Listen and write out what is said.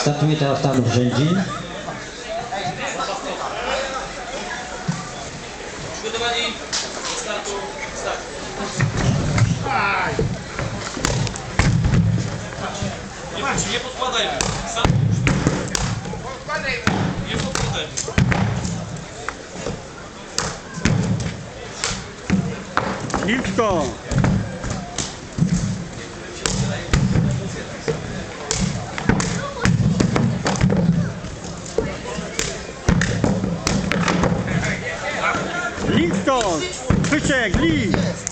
Startuje teraz Tanów Rzędzin. Przygotowani do startu, start. Nie, nie podkładajmy. Sam Nie podkładajmy. Nisko! Wiktor! Krzysiek, Li! Jest!